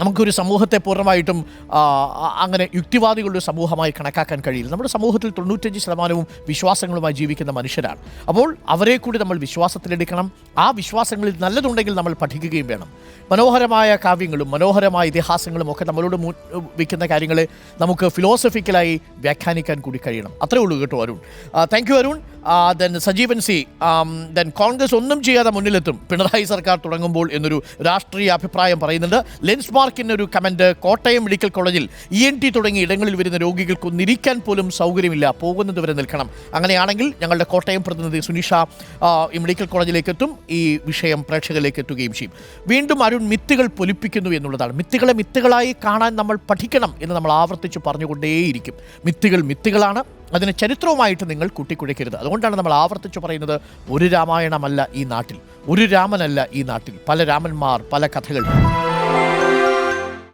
നമുക്കൊരു സമൂഹത്തെ പൂർണമായിട്ടും അങ്ങനെ യുക്തിവാദികളുടെ സമൂഹമായി കണക്കാക്കാൻ കഴിയില്ല. നമ്മുടെ സമൂഹത്തിൽ തൊണ്ണൂറ്റഞ്ച് ശതമാനവും വിശ്വാസങ്ങളുമായി ജീവിക്കുന്ന മനുഷ്യരാണ്. അപ്പോൾ അവരെ കൂടി നമ്മൾ വിശ്വാസത്തിലെടുക്കണം. ആ വിശ്വാസങ്ങളിൽ നല്ലതുണ്ടെങ്കിൽ നമ്മൾ പഠിക്കുകയും വേണം. മനോഹരമായ കാവ്യങ്ങളും മനോഹരമായ ഇതിഹാസങ്ങളും ഒക്കെ നമ്മളോട് വയ്ക്കുന്ന കാര്യങ്ങളെ നമുക്ക് ഫിലോസഫിക്കലായി വ്യാഖ്യാനിക്കാൻ കൂടി കഴിയണം. അത്രേ ഉള്ളൂ കേട്ടോ Arun. Thank you Arun. Then Sajeevan C then Congress ഒന്നും ചെയ്യാതെ മുന്നിലെത്തും. പിണറായി സർക്കാർ തുടങ്ങുമ്പോൾ എന്നൊരു രാഷ്ട്രീയ അഭിപ്രായം പറയുന്നുണ്ട്. ലെൻസ് മാർക്കിന് ഒരു കമന്റ് കോട്ടയം മെഡിക്കൽ കോളേജിൽ ഇ എൻ ടി തുടങ്ങിയ ഇടങ്ങളിൽ വരുന്ന രോഗികൾക്ക് ഇരിക്കാൻ പോലും സൗകര്യമില്ല. പോകുന്നത് വരെ നിൽക്കണം. അങ്ങനെയാണെങ്കിൽ ഞങ്ങളുടെ കോട്ടയം പ്രതിനിധി സുനിഷ ഈ മെഡിക്കൽ കോളേജിലേക്ക് എത്തും. ഈ വിഷയം പ്രേക്ഷകരിലേക്ക് എത്തുകയും ചെയ്യും. വീണ്ടും അരുൺ മിത്തുകൾ പൊലിപ്പിക്കുന്നു എന്നുള്ളതാണ്. മിത്തുകളെ മിത്തുകളായി കാണാൻ നമ്മൾ പഠിക്കണം എന്ന് നമ്മൾ ആവർത്തിച്ച് പറഞ്ഞുകൊണ്ടേയിരിക്കും. മിത്തുകൾ മിത്തുകളാണ്. അതിന് ചരിത്രവുമായിട്ട് നിങ്ങൾ കൂട്ടിക്കുഴയ്ക്കരുത്. അതുകൊണ്ടാണ് നമ്മൾ ആവർത്തിച്ച് പറയുന്നത് ഒരു രാമായണമല്ല ഈ നാട്ടിൽ. ഒരു രാമനല്ല ഈ നാട്ടിൽ. പല രാമന്മാർ പല കഥകൾ.